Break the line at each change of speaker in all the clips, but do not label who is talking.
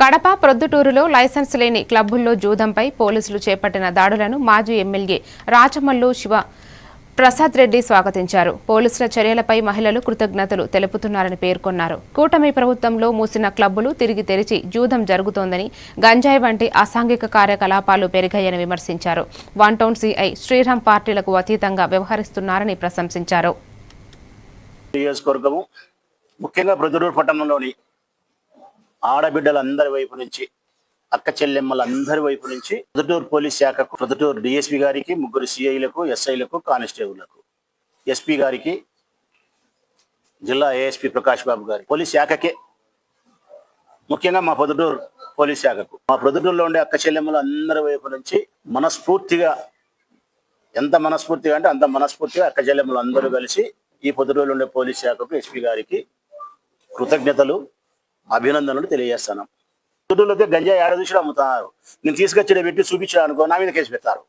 కడప ప్రొద్దుటూరులో లైసెన్స్ లేని క్లబ్బుల్లో జూదంపై పోలీసులు చేపట్టిన దాడులను మాజీ ఎమ్మెల్యే రాచమల్లు శివ ప్రసాద్ రెడ్డి స్వాగతించారు. పోలీసుల చర్యలపై మహిళలు కృతజ్ఞతలు తెలుపుతున్నారని పేర్కొన్నారు. కూటమి ప్రభుత్వంలో మూసిన క్లబ్బులు తిరిగి తెరిచి జూదం జరుగుతోందని గంజాయి వంటి అసాంఘిక కార్యకలాపాలు పెరిగాయని విమర్శించారు. వన్ టౌన్ సిఐ శ్రీరామ్ పార్టీలకు అతీతంగా వ్యవహరిస్తున్నారని ప్రశంసించారు.
నియోజకవర్గము ముఖ్యంగా ప్రొద్దుటూరు పట్టణంలోని ఆడబిడ్డలందరి వైపు నుంచి అక్క చెల్లెమ్మలందరి వైపు నుంచి ప్రొద్దుటూరు పోలీస్ శాఖకు ప్రొద్దుటూరు డిఎస్పి గారికి ముగ్గురు సిఐలకు ఎస్ఐలకు కానిస్టేబుల్లకు ఎస్పీ గారికి జిల్లా ఏఎస్పి ప్రకాష్ బాబు గారి పోలీస్ శాఖకే ముఖ్యంగా మా పొద్దుటూరు పోలీస్ శాఖకు. మా ప్రొద్దుటూరులో ఉండే అక్క చెల్లెమ్మలు అందరి వైపు నుంచి మనస్ఫూర్తిగా ఎంత మనస్ఫూర్తిగా అంటే అంత మనస్ఫూర్తిగా అక్క చెల్లెమ్మలు అందరూ కలిసి ఈ పొద్దుటూరులో ఉండే పోలీస్ శాఖకు ఎస్పీ గారికి కృతజ్ఞతలు అభినందనలు తెలియజేస్తాను. పొద్దుటూరులో అయితే గంజాయి ఆడ చూసి అమ్ముతున్నారు నేను తీసుకొచ్చి పెట్టి చూపించాను అనుకో నా మీద కేసు పెడతారు.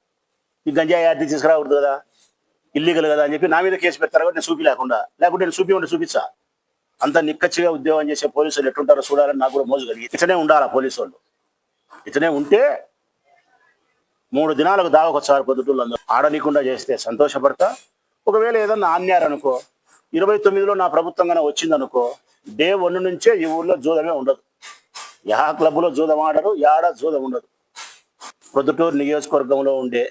ఈ గంజాయి ఆడి తీసుకురావద్దు కదా? ఇల్లీగల్ కదా అని చెప్పి నా మీద కేసు పెడతారు కాబట్టి నేను చూపి లేకుండా. లేకుంటే నేను చూపి ఉంటే చూపించా. అంత నిక్కచ్చిగా ఉద్యోగం చేసే పోలీసులు ఎట్లుంటారో చూడాలని నాకు కూడా మోజు కలిగి ఇతనే ఉండాలా పోలీసు వాళ్ళు ఇతనే ఉంటే మూడు దినాలకు దావకొచ్చారు పొద్దుటూళ్ళు అందరూ. ఆడనీయకుండా చేస్తే సంతోషపడతా. ఒకవేళ ఏదన్నా ఆన్యారనుకో ఇరవై తొమ్మిదిలో నా ప్రభుత్వంగానే వచ్చిందనుకో డే వన్ నుంచే ఈ ఊర్లో జూదమే ఉండదు. యా క్లబ్లో జూదం ఆడరు యాడ జూదం ఉండదు. ప్రొద్దుటూరు నియోజకవర్గంలో ఉండే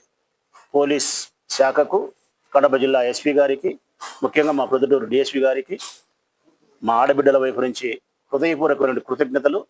పోలీస్ శాఖకు కడప జిల్లా ఎస్పీ గారికి ముఖ్యంగా మా ప్రొద్దుటూరు డిఎస్పీ గారికి మా ఆడబిడ్డల వైపు నుంచి హృదయపూర్వకమైన కృతజ్ఞతలు.